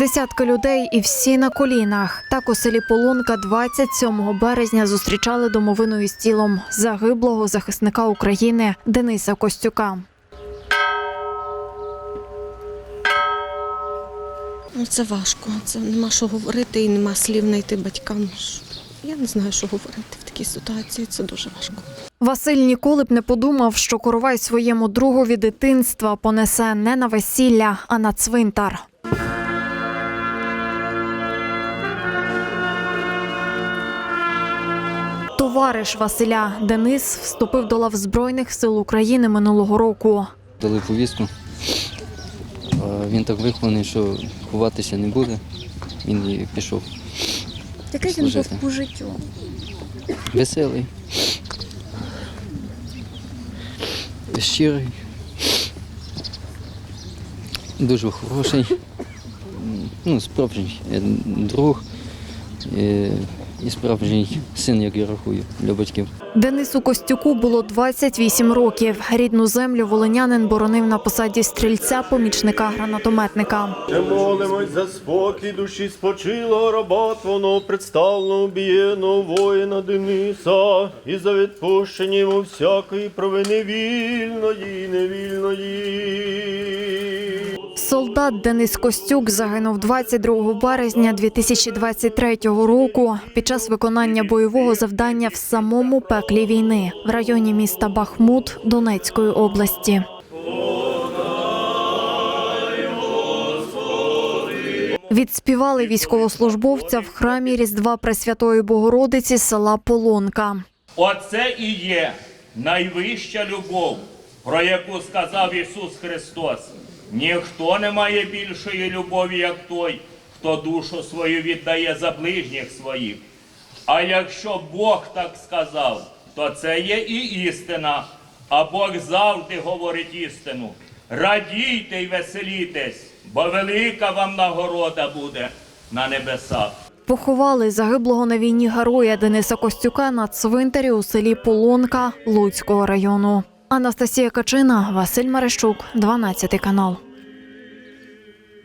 Десятки людей і всі на колінах. Так у селі Полонка 27 березня зустрічали домовиною з тілом загиблого захисника України Дениса Костюка. Ну, це важко. Це нема що говорити і нема слів знайти батькам. Я не знаю, що говорити в такій ситуації. Це дуже важко. Василь ніколи б не подумав, що коровай своєму другові дитинства понесе не на весілля, а на цвинтар. Товариш Василя Денис вступив до лав Збройних сил України минулого року. Дали повістку. Він так вихований, що ховатися не буде. Він і пішов. Який він був по життю? Веселий. Щирий. Дуже хороший. Ну, справжній е, друг. І справжній син, як я рахую, для батьків. Денису Костюку було 28 років. Рідну землю волинянин боронив на посаді стрільця помічника гранатометника. Ще молимось за спокій душі спочилого раба Твого представленого убієного воїна Дениса і за відпущення йому всякої провини вільної і невільної. Солдат Денис Костюк загинув 22 березня 2023 року під час виконання бойового завдання в самому пеклі війни в районі міста Бахмут Донецької області. Відспівали військовослужбовця в храмі Різдва Пресвятої Богородиці села Полонка. Оце і є найвища любов, про яку сказав Ісус Христос. Ніхто не має більшої любові, як той, хто душу свою віддає за ближніх своїх. А якщо Бог так сказав, то це є і істина. А Бог завжди говорить істину. Радійте й веселітесь, бо велика вам нагорода буде на небесах. Поховали загиблого на війні героя Дениса Костюка на цвинтарі у селі Полонка Луцького району. Анастасія Качина, Василь Мерещук, 12 канал.